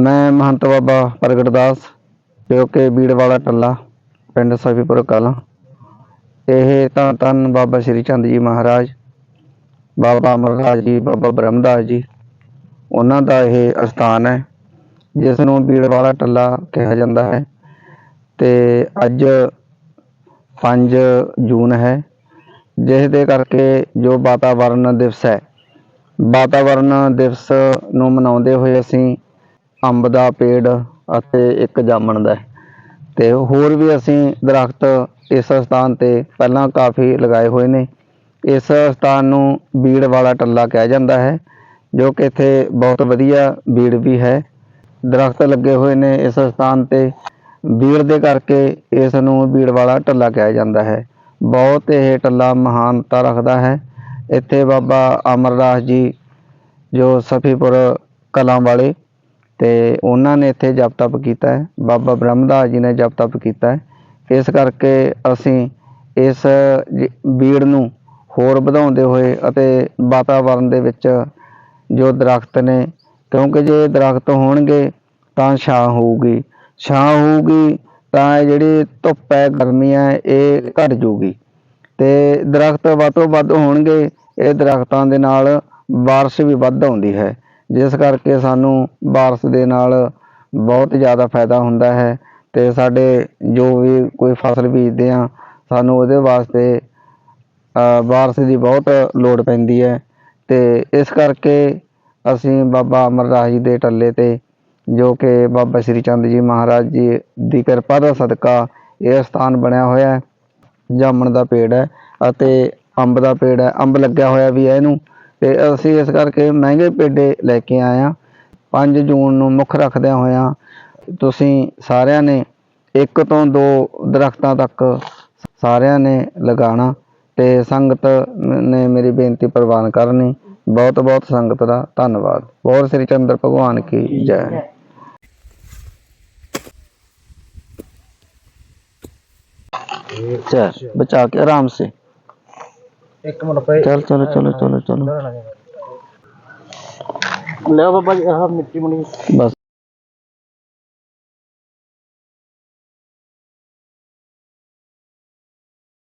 ਮੈਂ ਮਹੰਤ ਬਾਬਾ ਪ੍ਰਗਟ ਦਾਸ, ਜੋ ਕਿ ਬੀੜਵਾਲਾ ਟੱਲਾ, ਪਿੰਡ ਸਫੀਪੁਰ ਕਲਾਂ। ਇਹ ਤਾਂ ਧੰਨ ਬਾਬਾ ਸ਼੍ਰੀ ਚੰਦ ਜੀ ਮਹਾਰਾਜ, ਬਾਬਾ ਅਮਰਦਾਸ ਜੀ, ਬਾਬਾ ਬ੍ਰਹਮਦਾਸ ਜੀ, ਉਹਨਾਂ ਦਾ ਇਹ ਅਸਥਾਨ ਹੈ ਜਿਸ ਨੂੰ ਬੀੜਵਾਲਾ ਟੱਲਾ ਕਿਹਾ ਜਾਂਦਾ ਹੈ। ਤੇ ਅੱਜ 5 ਜੂਨ ਹੈ ਜਿਸ ਦੇ ਕਰਕੇ ਜੋ ਵਾਤਾਵਰਣ ਦਿਵਸ ਹੈ ਵਾਤਾਵਰਣ ਦਿਵਸ ਨੂੰ ਮਨਾਉਂਦੇ ਹੋਏ ਅਸੀਂ ਅੰਬ ਦਾ ਪੇੜ ਅਤੇ ਇੱਕ ਜਾਮਣ ਦਾ ਤੇ ਹੋਰ ਵੀ ਅਸੀਂ ਦਰਖਤ ਇਸ ਸਥਾਨ ਤੇ ਪਹਿਲਾਂ ਕਾਫੀ ਲਗਾਏ ਹੋਏ ਨੇ। ਇਸ ਸਥਾਨ ਨੂੰ ਬੀੜ ਵਾਲਾ ਟੱਲਾ ਕਿਹਾ ਜਾਂਦਾ ਹੈ, ਜੋ ਕਿ ਇੱਥੇ ਬਹੁਤ ਵਧੀਆ ਬੀੜ ਵੀ ਹੈ। ਦਰਖਤ ਲੱਗੇ ਹੋਏ ਨੇ ਇਸ ਸਥਾਨ ਤੇ। ਬੀੜ ਦੇ ਕਰਕੇ ਇਸ ਨੂੰ ਬੀੜ ਵਾਲਾ ਟੱਲਾ ਕਿਹਾ ਜਾਂਦਾ ਹੈ। ਬਹੁਤ ਇਹ ਟੱਲਾ ਮਹਾਨਤਾ ਰੱਖਦਾ ਹੈ। ਇੱਥੇ ਬਾਬਾ ਅਮਰਦਾਸ ਜੀ, ਜੋ ਸਫੀਪੁਰ ਕਲਾਂ ਵਾਲੇ ਤੇ ਉਹਨਾਂ ਨੇ ਇੱਥੇ ਜਪ ਤਪ ਕੀਤਾ ਹੈ, ਬਾਬਾ ਬ੍ਰਹਮਦਾਸ ਜੀ ਨੇ ਜਪ ਤਪ ਕੀਤਾ ਹੈ। ਇਸ ਕਰਕੇ ਅਸੀਂ ਇਸ ਜ- ਬੀੜ ਨੂੰ ਹੋਰ ਵਧਾਉਂਦੇ ਹੋਏ ਅਤੇ ਵਾਤਾਵਰਨ ਦੇ ਵਿੱਚ ਜੋ ਦਰਖਤ ਨੇ, ਕਿਉਂਕਿ ਜੇ ਦਰਖਤ ਹੋਣਗੇ ਤਾਂ ਛਾਂ ਹੋਊਗੀ। ਛਾਂ ਹੋਊਗੀ ਤਾਂ ਇਹ ਜਿਹੜੀ ਧੁੱਪ ਹੈ, ਗਰਮੀ ਹੈ, ਇਹ ਘਟ ਜੂਗੀ ਤੇ ਦਰਖਤ ਵੱਧ ਤੋਂ ਵੱਧ ਹੋਣਗੇ, ਇਹ ਦਰਖਤਾਂ ਦੇ ਨਾਲ ਬਾਰਿਸ਼ ਵੀ ਵੱਧ ਆਉਂਦੀ ਹੈ। ਜਿਸ ਕਰਕੇ ਸਾਨੂੰ ਬਾਰਸ਼ ਦੇ ਨਾਲ ਬਹੁਤ ਜ਼ਿਆਦਾ ਫਾਇਦਾ ਹੁੰਦਾ ਹੈ ਅਤੇ ਸਾਡੇ ਜੋ ਵੀ ਕੋਈ ਫਸਲ ਬੀਜਦੇ ਹਾਂ, ਸਾਨੂੰ ਉਹਦੇ ਵਾਸਤੇ ਬਾਰਸ਼ ਦੀ ਬਹੁਤ ਲੋੜ ਪੈਂਦੀ ਹੈ ਅਤੇ ਇਸ ਕਰਕੇ ਅਸੀਂ ਬਾਬਾ ਅਮਰਦਾਸ ਜੀ ਦੇ ਟੱਲੇ ਤੇ ਜੋ ਕਿ ਬਾਬਾ ਸ਼੍ਰੀ ਚੰਦ ਜੀ ਮਹਾਰਾਜ ਜੀ ਦੀ ਕਿਰਪਾ ਦਾ ਸਦਕਾ ਇਹ ਸਥਾਨ ਬਣਿਆ ਹੋਇਆ ਹੈ। ਜਾਮਣ ਦਾ ਪੇੜ ਹੈ ਅਤੇ ਅੰਬ ਦਾ ਪੇੜ ਹੈ, ਅੰਬ ਲੱਗਿਆ ਹੋਇਆ ਵੀ ਹੈ ਇਹਨੂੰ। ਤੇ ਅਸੀਂ ਇਸ ਕਰਕੇ ਮਹਿੰਗੇ ਪੇਡੇ ਲੈ ਕੇ ਆਏ ਆ ਪੰਜ ਜੂਨ ਨੂੰ ਮੁੱਖ ਰੱਖਦਿਆਂ ਹੋਇਆਂ ਤੁਸੀਂ ਸਾਰਿਆਂ ਨੇ ਇੱਕ ਤੋਂ ਦੋ ਦਰਖਤਾਂ ਤੱਕ ਸਾਰਿਆਂ ਨੇ ਲਗਾਉਣਾ ਤੇ ਸੰਗਤ ਨੇ ਮੇਰੀ ਬੇਨਤੀ ਪ੍ਰਵਾਨ ਕਰਨੀ। ਬਹੁਤ ਬਹੁਤ ਸੰਗਤ ਦਾ ਧੰਨਵਾਦ। ਬਹੁਤ ਸ੍ਰੀ ਚੰਦਰ ਭਗਵਾਨ ਕੀ ਜੈ। ਬਚਾ ਕੇ ਆਰਾਮ ਸੇ। ਇੱਕ ਮਿੰਟ ਪਏ ਚੱਲ ਚਲੋ ਚਲੋ ਚਲੋ ਚਲੋ। ਲੈ ਬਾਬਾ ਜੀ ਆਹ ਮਿੱਟੀ ਮੁਣੀ ਬਸ।